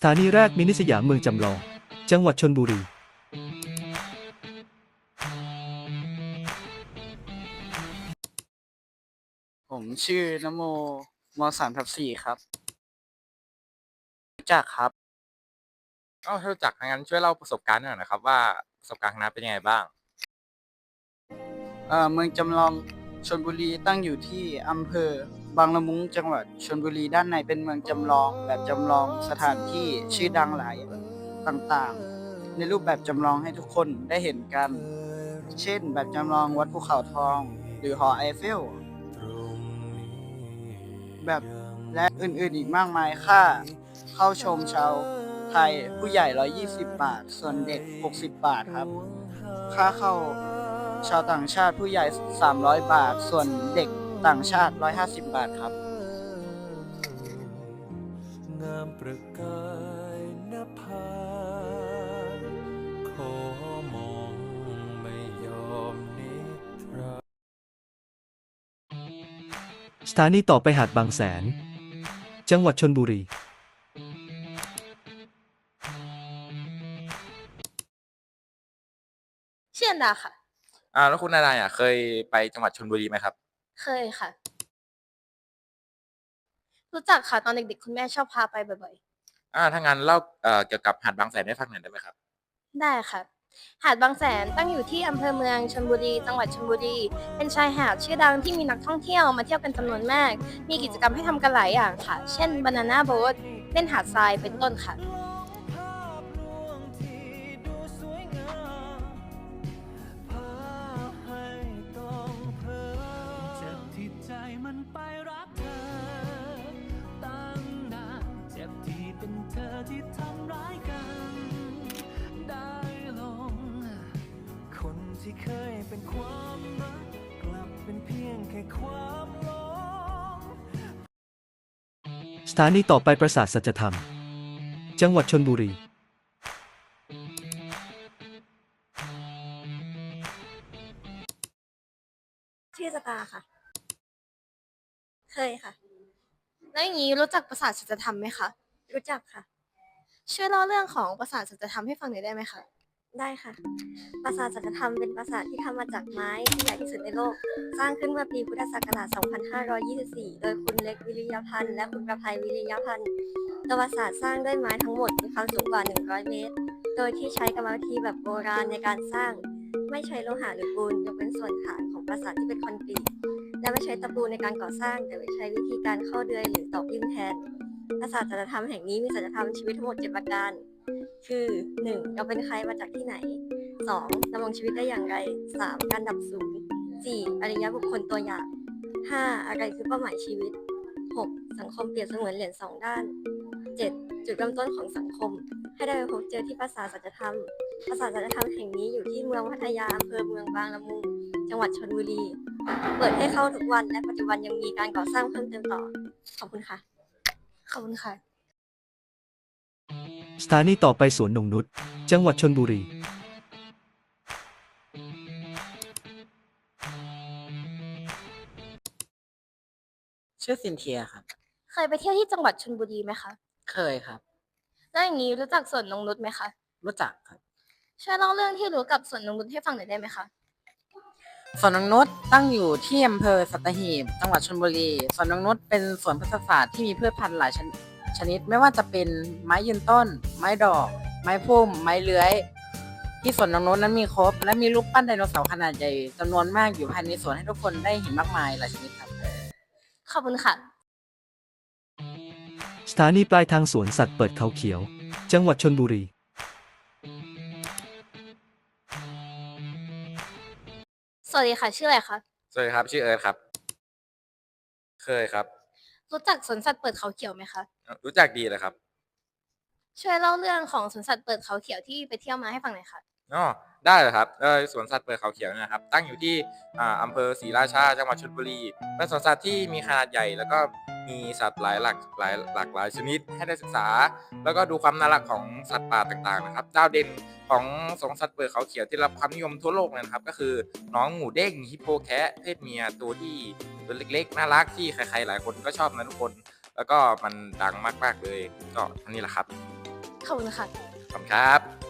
สถานีแรกมินิสยามเมืองจำลอง จังหวัดชนบุรี ผมชื่อนโมมสามทับสี่ครับรู้จักครับ ก็ถ้ารู้จักงั้นช่วยเล่าประสบการณ์หน่อยนะครับ ว่าประสบการณ์คณะเป็นยังไงบ้าง เอ่อเมืองจำลองชนบุรีตั้งอยู่ที่อำเภอ บางละมุงจังหวัดชนบุรีด้านในเป็นเมืองจำลองแบบจำลองสถานที่ชื่อดังหลายต่างๆ ในรูปแบบจำลองให้ทุกคนได้เห็นกัน เช่น แบบจำลองวัดภูเขาทอง หรือหอไอเฟล แบบและอื่นๆอีกมากมายค่า เข้าชมชาวไทยผู้ใหญ่ 120 บาท ส่วนเด็ก 60 บาทครับ ค่าเข้าชาวต่างชาติผู้ใหญ่ 300 บาท ส่วนเด็ก ต่างชาติ 150 บาทครับ งามประกายนภาขอมองไม่ยอมนิทราสถานีต่อไปหาดบางแสน จังหวัดชนบุรีชื่ออันดาค่ะ อ่าแล้วคุณนายอะเคยไปจังหวัดชลบุรีไหมครับ เคยค่ะ รู้จักค่ะ ตอนเด็กๆ คุณแม่ชอบพาไปบ่อยอ่าถ้างั้นเล่าเอ่อเกี่ยวกับหาดบางแสนให้ฟังหน่อยได้ไหมครับ ๆ ได้ค่ะ หาดบางแสนตั้งอยู่ที่อำเภอเมืองชลบุรี จังหวัดชลบุรี เป็นชายหาดชื่อดังที่มีนักท่องเที่ยวมาเที่ยวกันจำนวนมาก มีกิจกรรมให้ทำกันหลายอย่างค่ะ เช่นบานาน่าโบ๊ทเล่นหาดทรายเป็นต้นค่ะ เป็นเธอที่ทำร้ายกัน ได้ลง คนที่เคยเป็นความรัก กลับเป็นเพียงแค่ความหลงสถานีต่อไปปราสาทสัจธรรม จังหวัดชนบุรีชื่อสตาร์ค่ะ เคยค่ะ แล้วอย่างนี้รู้จักปราสาทสัจธรรมไหมคะ รู้จักค่ะ ช่วยเล่าเรื่องของปราสาทสัจธรรมให้ฟังหน่อยได้ไหมคะได้ค่ะ ปราสาทสัจธรรมเป็นปราสาทที่ทำมาจากไม้ที่ใหญ่ที่สุดในโลก สร้างขึ้นเมื่อปีพุทธศักราช 2524 โดยคุณเล็กวิริยพันธ์และคุณประภัยวิริยพันธ์ตัวปราสาทสร้างด้วยไม้ทั้งหมดมีความสูงกว่า 100 เมตร โดยที่ใช้กรรมวิธีแบบโบราณในการสร้าง ไม่ใช้โลหะหรือปูนยกเว้นส่วนฐานของปราสาทที่เป็นคอนกรีต และไม่ใช้ตะปูในการก่อสร้าง แต่ใช้วิธีการเข้าเดือยหรือตอกยิ้มแทน ปราสาสัจธรรมแห่งนี้มีสัจธรรมชีวิตทั้งหมด7ประการ คือ 1. เราเป็นใครมาจากที่ไหน 2. ดำรงชีวิตได้อย่างไร 3. การดับสูญ 4. อริยบุคคลตัวอย่าง 5. อะไรคือเป้าหมายชีวิต 6. สังคมเปรียบเสมือนเหรียญสองด้าน 7. จุดเริ่มต้นของสังคม ให้ได้ไปพบเจอที่ปราสาทสัจธรรมปราสาทสัจธรรมแห่งนี้อยู่ที่เมืองพัทยาอำเภอเมืองบางละมุง จังหวัดชลบุรี เปิดให้เข้าทุกวันและปัจจุบันยังมีการก่อสร้างเพิ่มเติมต่อ ขอบคุณค่ะ ขอบคุณค่ะ สถานีต่อไปสวนนงนุษจังหวัดชนบุรี ชื่อซินเทียครับ เคยไปเที่ยวที่จังหวัดชลบุรีไหมคะ เคยครับ แล้วอย่างนี้รู้จักสวนนงนุชไหมคะ รู้จักครับ ช่วยเล่าเรื่องที่รู้กับสวนนงนุชให้ฟังหน่อยได้ไหมคะ สวนนงนุชตั้งอยู่ที่อำเภอสัตหีบ จังหวัดชลบุรีสวนนงนุชเป็นสวนพฤกษศาสตร์ที่มีพืชพันธุ์หลายชนชนิด ไม่ว่าจะเป็นไม้ยืนต้น ไม้ดอก ไม้พุ่ม ไม้เลื้อย ที่สวนนงนุชนั้นมีครบ และมีรูปปั้นไดโนเสาร์ขนาดใหญ่จำนวนมากอยู่ภายในสวนให้ทุกคนได้เห็นมากมายหลายชนิดครับขอบคุณค่ะ สถานีปลายทางสวนสัตว์เปิดเขาเขียว จังหวัดชนบุรี วัสดีค่ะ ชื่ออะไรคะ สวัสดีครับ ชื่อเอิร์ธครับ เคยครับ รู้จักสวนสัตว์เปิดเขาเขียวไหมคะ รู้จักดีเลยครับ ช่วยเล่าเรื่องของสวนสัตว์เปิดเขาเขียวที่ไปเที่ยวมาให้ฟังหน่อยค่ะ อ๋อได้เลยครับเออสวนสัตว์เปิดเขาเขียวเนยนะครับ ตั้งอยู่ที่อ่าอำเภอศรีราชาจังหวัดชลบุรีเป็นสวนสัตว์ที่มีขนาดใหญ่ แล้วก็มีสัตว์หลายหลากหลายหลากหลายชนิดให้ได้ศึกษา แล้วก็ดูความน่ารักของสัตว์ป่าต่างๆนะครับดาวเด่นของสวนสัตว์เปิดเขาเขียวที่รับความนิยมทั่วโลกเลยนะครับ ก็คือน้องหมูเด้งฮิปโปแคะเพศเมียตัวที่ตัวเล็ก ๆ น่ารักที่ใครๆหลายคนก็ชอบนะทุกคน แล้วก็มันดังมากๆเลย ก็อันนี้แหละครับขอบคุณค่ะขอบคุณครับ